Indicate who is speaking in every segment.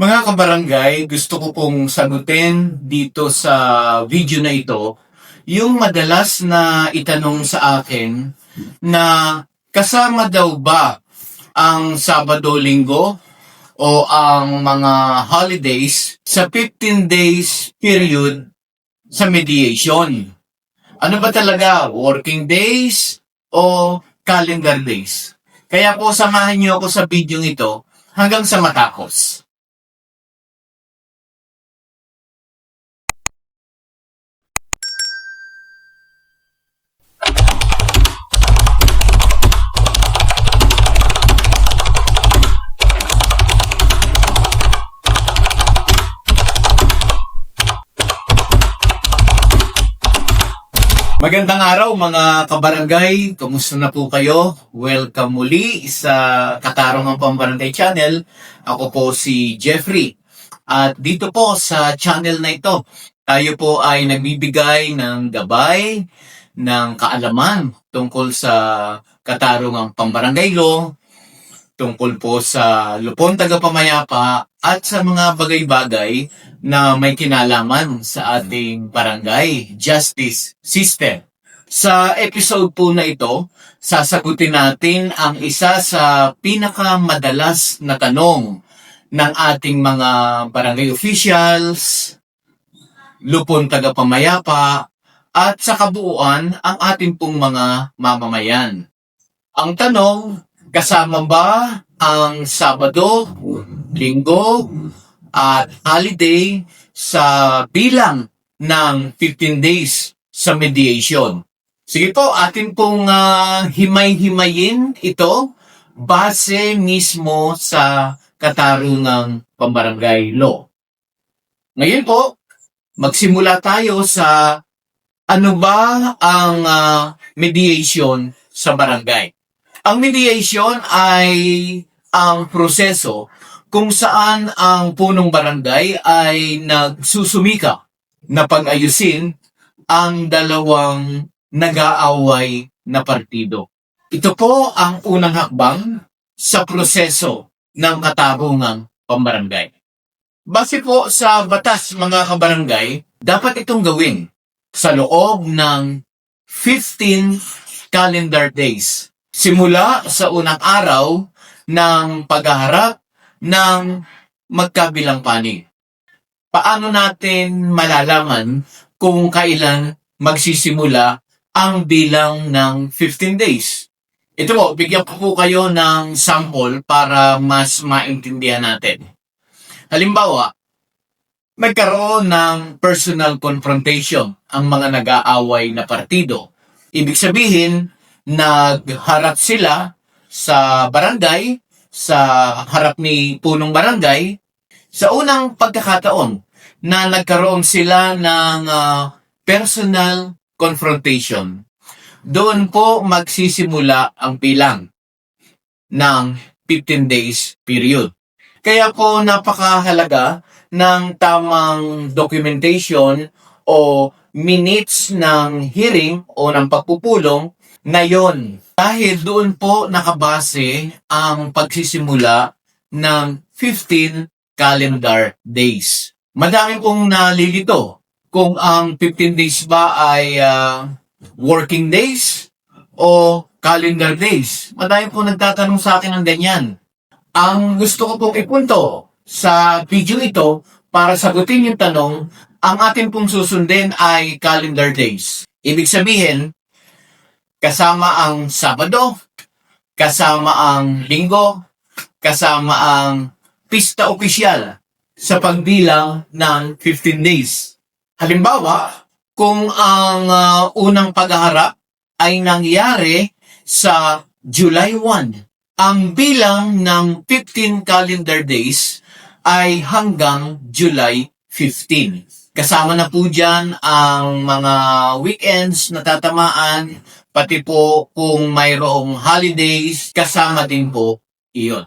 Speaker 1: Mga kabarangay, gusto ko pong sagutin dito sa video na ito yung madalas na itanong sa akin na kasama daw ba ang Sabado, Linggo o ang mga holidays sa 15 days period sa mediation. Ano ba talaga? Working days o calendar days? Kaya po samahan niyo ako sa video ito hanggang sa matapos. Magandang araw mga kabarangay, kumusta na po kayo? Welcome muli sa Katarungang Pambarangay Channel. Ako po si Jeffrey. At dito po sa channel na ito, tayo po ay nagbibigay ng gabay, ng kaalaman tungkol sa Katarungang Pambarangay Law, tungkol po sa Lupon Tagapamayapa at sa mga bagay-bagay na may kinalaman sa ating barangay justice system. Sa episode po na ito, sasagutin natin ang isa sa pinakamadalas na tanong ng ating mga barangay officials, lupon tagapamayapa, at sa kabuuan ang ating pong mga mamamayan. Ang tanong, kasama ba ang Sabado, Linggo, at holiday sa bilang ng 15 days sa mediation. Sige po, atin pong ah, himay-himayin ito base mismo sa katarungang pambarangay law. Ngayon po, magsimula tayo sa ano ba ang ah, mediation sa barangay. Ang mediation ay ang proseso kung saan ang punong barangay ay nagsusumika na pag-ayusin ang dalawang nag-aaway na partido. Ito po ang unang hakbang sa proseso ng katarungang pambarangay. Base po sa batas mga kabarangay, dapat itong gawin sa loob ng 15 calendar days. Simula sa unang araw ng paghaharap ng magkabilang panig. Paano natin malalaman kung kailan magsisimula ang bilang ng 15 days? Ito po, bigyan ko po kayo ng sample para mas maintindihan natin. Halimbawa, nagkaroon ng personal confrontation ang mga nag-aaway na partido. Ibig sabihin, nagharap sila sa barangay, sa harap ni punong barangay, sa unang pagkakataon na nagkaroon sila ng ah, personal confrontation. Doon po magsisimula ang bilang ng 15 days period. Kaya po napakahalaga ng tamang documentation o minutes ng hearing o ng pagpupulong na yon. Dahil doon po nakabase ang pagsisimula ng 15 calendar days. Madami pong nalilito kung ang 15 days ba ay ah, working days o calendar days. Madami pong nagtatanong sa akin ng ganyan. Ang gusto ko pong ipunto sa video ito para sagutin yung tanong, ang atin pong susundin ay calendar days. Ibig sabihin, kasama ang Sabado, kasama ang Linggo, kasama ang pista opisyal sa pagbilang ng 15 days. Halimbawa, kung ang ah, unang paghaharap ay nangyari sa July 1, ang bilang ng 15 calendar days ay hanggang July 15. Kasama na po dyan ang mga weekends na tatamaan, pati po kung mayroong holidays, kasama din po iyon.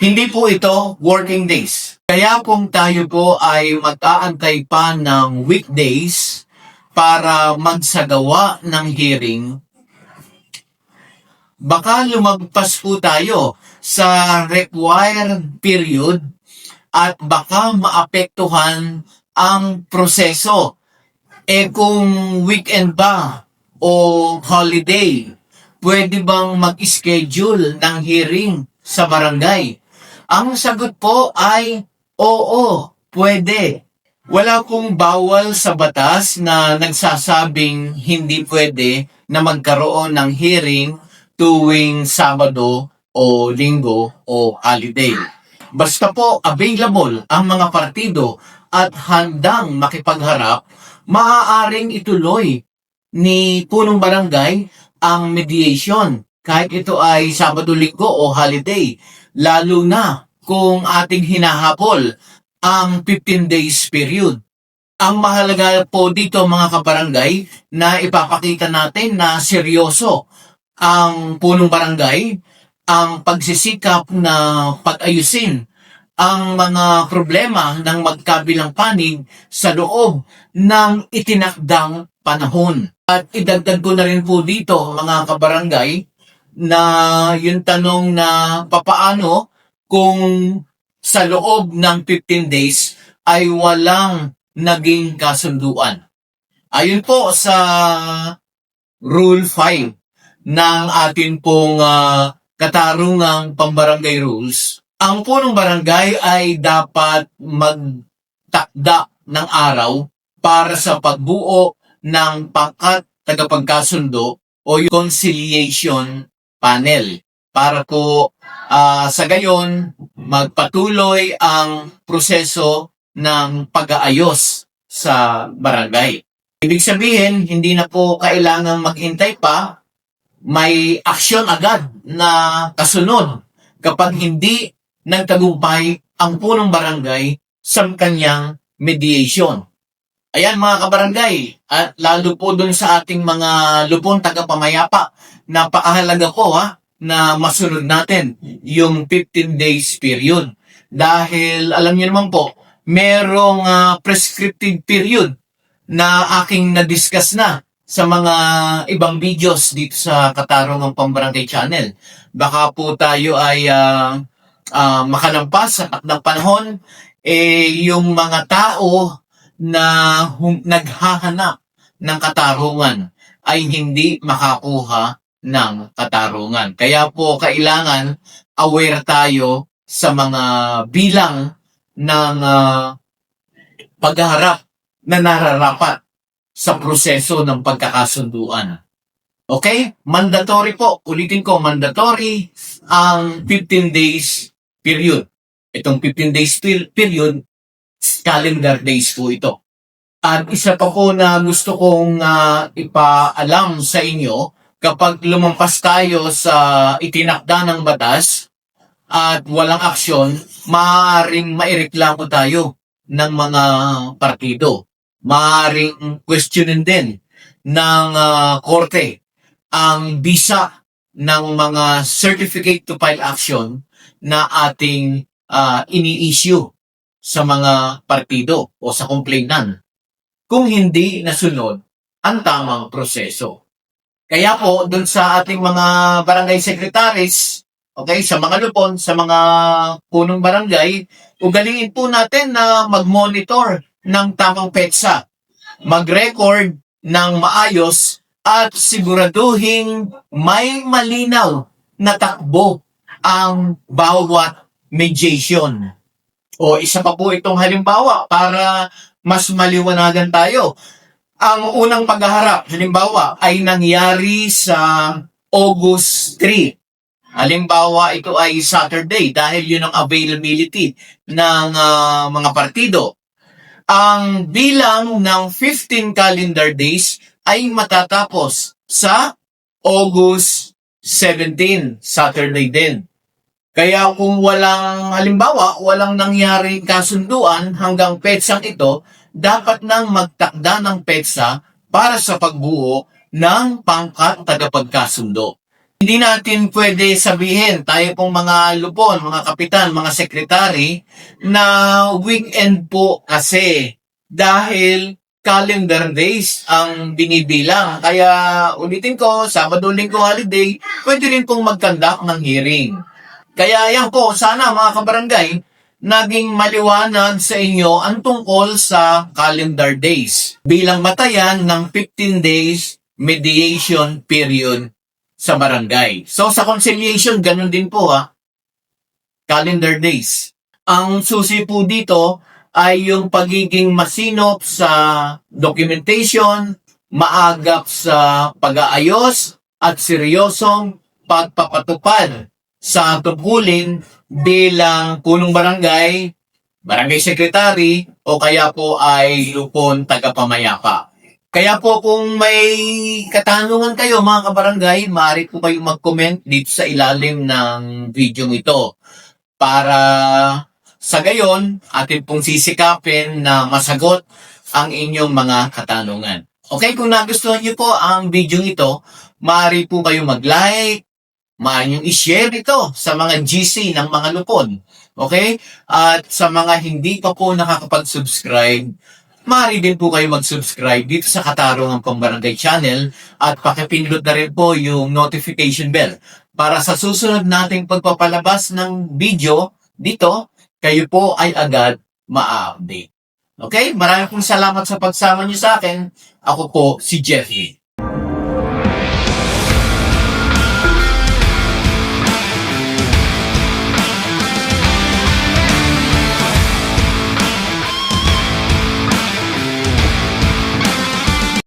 Speaker 1: Hindi po ito working days. Kaya kung tayo po ay mag-aantay pa ng weekdays para magsagawa ng hearing, baka lumagpas po tayo sa required period at baka maapektuhan ang proseso. Eh kung weekend ba o holiday, pwede bang mag-schedule ng hearing sa barangay? Ang sagot po ay oo, pwede. Wala pong bawal sa batas na nagsasabing hindi pwede na magkaroon ng hearing tuwing Sabado o Linggo o holiday. Basta po available ang mga partido at handang makipagharap, maaaring ituloy ni punong barangay ang mediation kahit ito ay Sabado, Linggo o holiday. Lalo na kung ating hinahabol ang 15 days period. Ang mahalaga po dito mga kabarangay na ipapakita natin na seryoso ang punong barangay, ang pagsisikap na pag-ayusin ang mga problema ng magkabilang panig sa loob ng itinakdang panahon. At idagdag ko na rin po dito mga kabarangay na yung tanong na papaano kung sa loob ng 15 days ay walang naging kasunduan. Ayon po sa Rule 5 ng atin pong ah, katarungang pambarangay rules, ang punong barangay ay dapat magtakda ng araw para sa pagbuo ng pangkat tagapagkasundo o yung conciliation panel para po ah, sa gayon magpatuloy ang proseso ng pag-aayos sa barangay. Ibig sabihin, hindi na po kailangang maghintay pa, may aksyon agad na kasunod kapag hindi nagtagumpay ang punong barangay sa kanyang mediation. Ayan mga kabarangay, at lalo po dun sa ating mga lupon tagapamayapa, napakahalaga po ha, na masunod natin yung 15 days period. Dahil alam niyo naman po, merong ah, prescriptive period na aking na-discuss na sa mga ibang videos dito sa Katarungang Pambarangay Channel. Baka po tayo ay ah, ah, makalampas sa takdang panahon, eh, yung mga tao na hum- naghahanap ng katarungan ay hindi makakuha ng katarungan. Kaya po kailangan aware tayo sa mga bilang ng ah, pagharap na nararapat sa proseso ng pagkakasunduan. Okay? Mandatory po. Ulitin ko, mandatory ang 15 days period. Itong 15 days per- period, calendar days po ito. At isa pa po na gusto kong ah, ipaalam sa inyo, kapag lumampas tayo sa itinakda ng batas at walang aksyon, maaaring maireklamo tayo ng mga partido. Maaaring questionin din ng ah, korte ang bisa ng mga certificate to file action na ating ah, ini-issue sa mga partido o sa complainant kung hindi nasunod ang tamang proseso. Kaya po, dun sa ating mga barangay secretaries, okay, sa mga lupon, sa mga punong barangay, ugaliin po natin na mag-monitor ng tamang petsa, mag-record ng maayos at siguraduhin may malinaw na takbo ang bawat mediation. O isa pa po itong halimbawa para mas maliwanagan tayo. Ang unang paghaharap, halimbawa, ay nangyari sa August 3. Halimbawa, ito ay Saturday dahil yun ang availability ng ah, mga partido. Ang bilang ng 15 calendar days ay matatapos sa August 17, Saturday din. Kaya kung walang, halimbawa, walang nangyaring kasunduan hanggang petsang ito, dapat nang magtakda ng petsa para sa pagbuo ng pangkat tagapagkasundo. Hindi natin pwede sabihin, tayo pong mga lupon, mga kapitan, mga sekretary, na weekend po kasi dahil calendar days ang binibilang. Kaya ulitin ko, Sabado, Linggo, holiday, pwede rin pong magkandak ng hearing. Kaya yan po, sana mga kabarangay, naging maliwanag sa inyo ang tungkol sa calendar days bilang matayan ng 15 days mediation period sa barangay. So sa conciliation, ganun din po ha. Calendar days. Ang susi po dito ay yung pagiging masinop sa documentation, maagap sa pag-aayos at seryosong pagpapatupad sa tungkulin bilang punong barangay, barangay secretary, o kaya po ay lupon tagapamayapa. Kaya po kung may katanungan kayo mga kabarangay, maaari po kayo mag-comment dito sa ilalim ng video ito para sa gayon atin pong sisikapin na masagot ang inyong mga katanungan. Okay, kung nagustuhan niyo po ang video ito, maaari po kayo mag-like, nyo i-share ito sa mga GC ng mga lupon. Okay? At sa mga hindi pa po nakakapag-subscribe, maaari din po kayo mag-subscribe dito sa Katarungan Pambarangay Channel at pakipindot na rin po yung notification bell para sa susunod nating pagpapalabas ng video dito, kayo po ay agad ma-update. Okay? Maraming pong salamat sa pagsama niyo sa akin. Ako po si Jeffrey.